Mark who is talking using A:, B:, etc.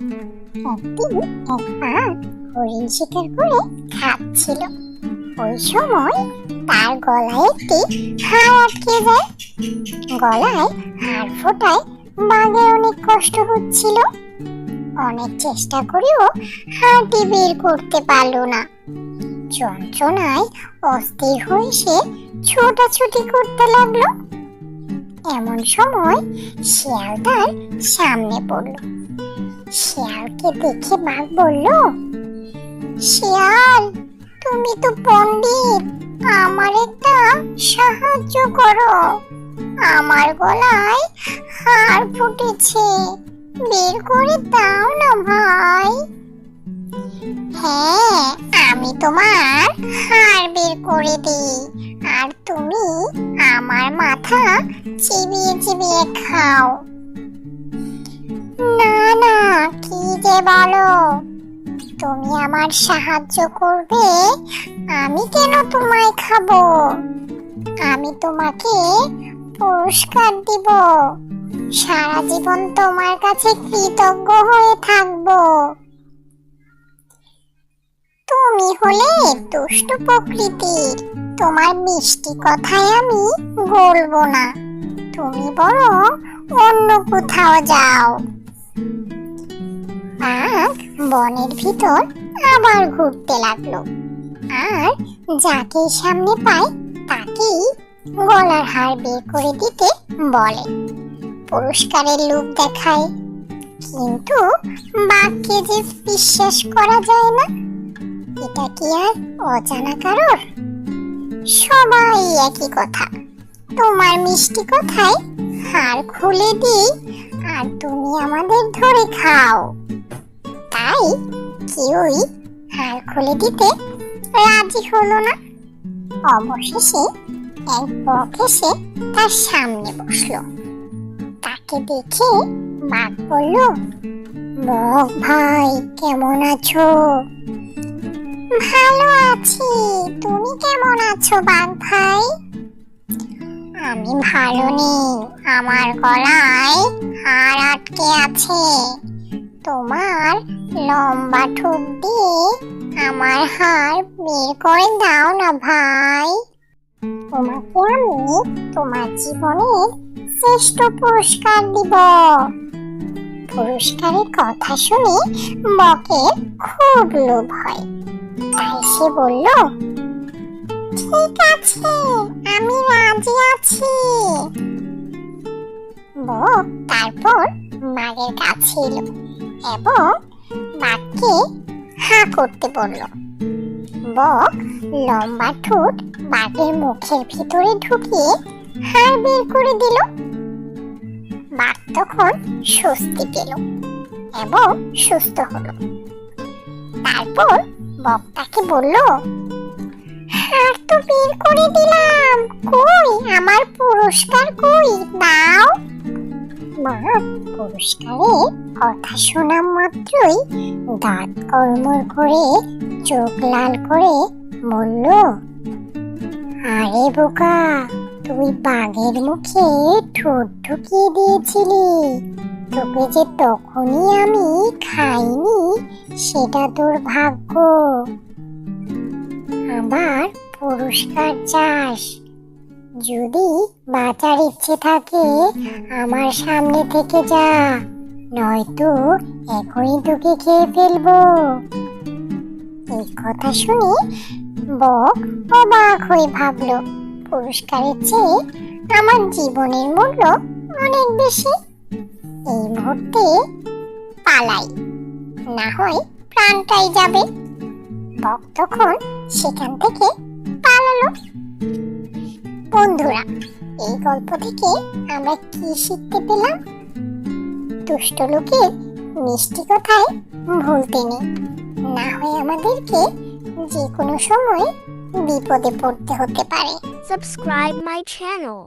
A: একদিন এক বাঘ হরিণ শিকার করে খাচ্ছিল। ওই সময় তার গলায় একটি হাড় আটকে যায়। গলায় হাড় ফোটায় বাঘের অনেক কষ্ট হচ্ছিল। অনেক চেষ্টা করেও হাড়টি বের করতে পারল না। যন্ত্রণায় অস্থির হয়ে সে ছোটাছুটি করতে লাগল। এমন সময় শিয়াল তার সামনে পড়ল। শিয়ালকে দেখে বাঘ বলল, শিয়াল, তুমি তো পণ্ডিত, আমার একটা সাহায্য করো। আমার গলায় হাড় ফুটেছে, বের করে দাও না ভাই। হ্যাঁ আমি তোমার হাড় বের করে দিই, আর তুমি আমার মাথা চিবিয়ে চিবিয়ে খাও। না না কি যে বলো? তুমি আমার সাহায্য করবে, আমি কেন তোমায় খাব? আমি তোমাকে পুরস্কার দিব। সারা জীবন তোমার কাছে কৃতজ্ঞ হয়ে থাকব। তুমি হলে দুষ্ট প্রকৃতির, তোমার মিষ্টি কথায় আমি বলব না। তুমি বরং অন্য কোথাও যাও। বাঘ বনের ভিতর আবার ঘুরতে লাগল। আর যাকে সামনে পায়, তাকেই গলার হার বের করে দিতে বলে। পুরস্কারের লোভ দেখায়। কিন্তু বাঘকে যে বিশ্বাস করা যায় না, এটা কি আর অজানা কারোর? সবাই একই কথা। তোমার মিষ্টি কথায় হার খুলে দিই আর তুমি আমাদের ধরে খাও। তাই কেউই হাড় খুলে দিতে রাজি হলো না। অবশেষে এক বক এসে তার সামনে বসল। তাকে দেখে বাঘ বলল, বক ভাই, কেমন আছো? ভালো আছি। তুমি কেমন আছো বাঘ ভাই? আমি ভালো নেই। আমার গলায় হাড় আটকে আছে। তোমার লম্বা ঠোঁট দিয়ে আমার হাড় বের করে দাও না ভাই। তোমাকে আমি তোমার জীবনের শ্রেষ্ঠ পুরস্কার দিব। পুরস্কারের কথা শুনে বকের খুব লোভ হয়। তাই সে বলল, ঠিক আছে, আমি রাজি আছি। বক তারপর বাঘের কাছে এলো। এবং বাঘকে হা করতে বলল। বক লম্বা ঠোঁট বাঘের মুখের ভিতরে ঢুকিয়ে হাড় বের করে দিল। বাঘ তখন স্বস্তি পেল এবং সুস্থ হলো। তারপর বক তাকে বলল, হাড় তো বের করে দিলাম। কই? আমার পুরস্কার কই? দাও মা পুরস্কারের কথা শোনা মাত্রই দাঁত কর্মর করে, চোখ লাল করে বলল, আরে বোকা, তুই বাঘের মুখে ঠোঁট ঢুকিয়ে দিয়েছিলি। তোকে যে তখনই আমি খাইনি, সেটা তোর ভাগ্য। আবার পুরস্কার চাস। যদি বাঁচার ইচ্ছে থাকে, আমার সামনে থেকে যা, নয়তো এখনই তোকে খেয়ে ফেলব। এই কথা শুনে বক অবাক হয়ে ভাবলো, পুরস্কারের চেয়ে আমার জীবনের মূল্য অনেক বেশি। এই মুহূর্তে পালাই, না হয় প্রাণটাই যাবে। বক তখন সেখান থেকে পালালো। বন্ধুরা, এই গল্প থেকে আমরা কি শিখতে পেলাম? দুষ্ট লোকের মিষ্টি কথায় ভুলতে নেই না হয় আমাদেরকে যে কোনো সময় বিপদে পড়তে হতে পারে।
B: Subscribe my channel.